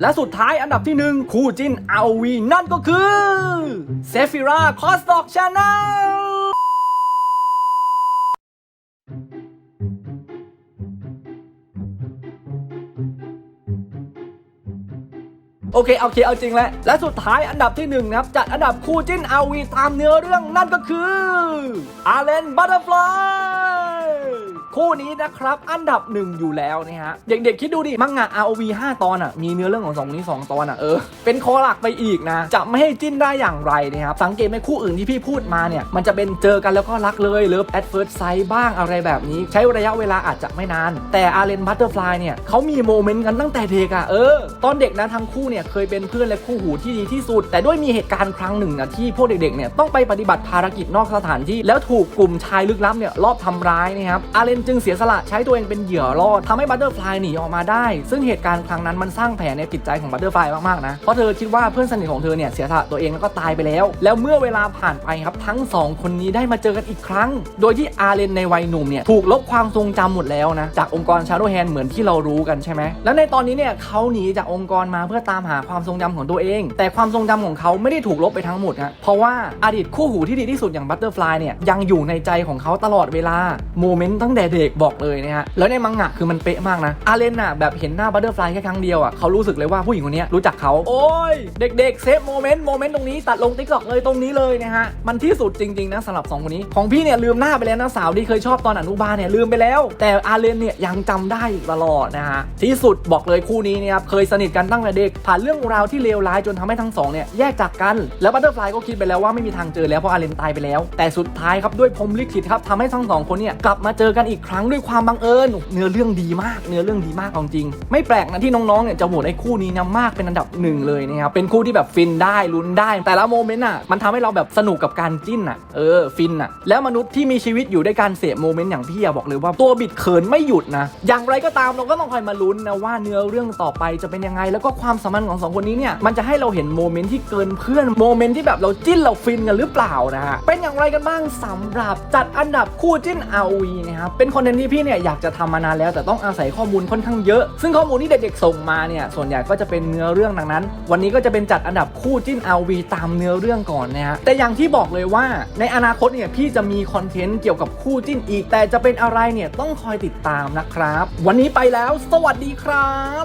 และสุดท้ายอันดับที่หนึ่งคู่จิ้น ROV นั่นก็คือเซฟิราคอสตอกชาแนลโอเคโอเคเอาจริงแล้วและสุดท้ายอันดับที่หนึ่งนะครับจัดอันดับคู่จิ้นอาวีตามเนื้อเรื่องนั่นก็คืออาเลนบัตเตอร์ฟลาย คู่นี้นะครับ อันดับหนึ่งอยู่แล้วนะฮะ เด็กๆคิดดูดิ มังงะ ROV 5 ตอนอะ มีเนื้อเรื่องของสองนี้ 2 ตอนอะ เออ เป็นคอหลักไปอีกนะ จะไม่ให้จิ้นได้อย่างไรนะครับ สังเกตไหมคู่อื่นที่พี่พูดมาเนี่ย มันจะเป็นเจอกันแล้วก็รักเลยเลิฟแอดเฟิร์สไซด์บ้างอะไรแบบนี้ ใช้ระยะเวลาอาจจะไม่นาน แต่อาเลนบัตเตอร์ฟลายเนี่ยเขามีโมเมนต์กันตั้งแต่เด็กอะ เออ ตอนเด็กนะทั้งคู่เนี่ยเคยเป็นเพื่อนและคู่หูที่ดีที่สุด แต่ด้วยมีเหตุการณ์ครั้งหนึ่งนะที่พวกเด็กๆเนี่ยต้องไปปฏิบัติภารกิจนอกสถานที่แล้วถูกกลุ่มชายลึกลับเนี่ยรอบทำร้ายนะครับอาเลนจึงเสียสละใช้ตัวเองเป็นเหยื่อรอดทำให้บัตเตอร์ฟลายหนีออกมาได้ ซึ่งเหตุการณ์ครั้งนั้นมันสร้างแผลในจิตใจของบัตเตอร์ฟลายมากๆนะ เพราะเธอคิดว่าเพื่อนสนิทของเธอเนี่ยเสียสละตัวเองแล้วก็ตายไปแล้ว แล้วเมื่อเวลาผ่านไปครับทั้งสองคนนี้ได้มาเจอกันอีกครั้ง โดยที่อาเลนในวัยหนุ่มเนี่ยถูกลบความทรงจำหมดแล้วนะจากองค์กรชาโดแฮนเหมือนที่เรารู้กันใช่ไหมแล้วในตอนนี้เนี่ยเขาหนีจากองค์กรมาเพื่อตามหาความทรงจำของตัวเอง แต่ความทรงจำของเขาไม่ได้ถูกลบไปทั้งหมดฮะเพราะว่าอดีตคู่หูที่ดีที่สุดอย่างบัตเตอร์ฟลายเนี่ยยังอยู่ในใจของเขาตลอดเวลาโมเมนต์ตั้งแต่เด็กบอกเลยนะฮะแล้วในมังงะคือมันเป๊ะมากนะอาเลนน่ะแบบเห็นหน้าบัตเตอร์ฟลายแค่ครั้งเดียวอะเขารู้สึกเลยว่าผู้หญิงคนนี้รู้จักเขาโอ้ยเด็กๆเซฟโมเมนต์โมเมนต์ตรงนี้ตัดลงติ๊กต็อกเลยตรงนี้เลยนะฮะมันที่สุดจริงๆนะสำหรับสองคนนี้ของพี่เนี่ยลืมหน้าไปแล้วนะสาวที่เคยชอบตอนอนุบาลเนี่ยลืมไปแล้ว แต่อาเลนเนี่ยยังจำได้ตลอดนะฮะที่สุดบอกเลยคู่นี้เนี่ยครับเคยสนิทกันตั้งแต่เด็กผ่านเรื่องราวที่เลวร้ายจนทำให้ทั้งสองเนี่ยแยกจากกันแล้วบัตเตอร์ฟลายก็คิดไปแล้วว่าไม่มีทางเจอแล้วเพราะอาเลนตายไปแล้ว แต่สุดท้ายครับด้วยพรมลิขิตครับทำให้ทั้งสองคนเนี่ยกลับมาเจอกันอีกครั้งด้วยความบังเอิญเนื้อเรื่องดีมาก เนื้อเรื่องดีมากจริง ไม่แปลกนะที่น้องๆเนี่ยจะโหวตไอ้คู่นี้นะมากเป็นอันดับหนึ่งเลยนะครับเป็นคู่ที่แบบฟินได้ลุ้นได้ แต่ละโมเมนต์อะมันทำให้เราแบบสนุกกับการจิ้นอะเออฟินอะแล้วมนุษย์ที่มีชีวิตอยู่ด้วยการเสพโมเมนต์อย่างพี่อะบอกเลยว่าตัวบิดเขินไม่หยุดนะอย่างไรก็ตามเราก็ต้องคอยมาลุ้นนะว่าเนื้อเรื่องต่อไปจะเป็นยังไง แล้วก็ความสัมพันธ์ของสองคนนี้เนี่ยมันจะให้เราเห็นโมเมนต์ที่เกินเพื่อนโมเมนต์ที่แบบเราจิ้นเราฟินกันหรือเปล่านะฮะเป็นอย่างไรกันบ้างสำหรับจัดอันดับคู่จิ้น ROV นะครับเป็นคอนเทนต์ที่พี่เนี่ยอยากจะทำมานานแล้วแต่ต้องอาศัยข้อมูลค่อนข้างเยอะ ซึ่งข้อมูลที่เด็กๆส่งมาเนี่ยส่วนใหญ่ก็จะเป็นเนื้อเรื่องดังนั้น วันนี้ก็จะเป็นจัดอันดับคู่จิ้น ROV ตามเนื้อเรื่องก่อนนะฮะแต่อย่างที่บอกเลยว่าในอนาคตเนี่ยพี่จะมีคอนเทนต์เกี่ยวกับคู่จิ้นอีก แต่จะเป็นอะไรเนี่ยต้องคอยติดตามนะครับ วันนี้ไปแล้ว สวัสดีครับ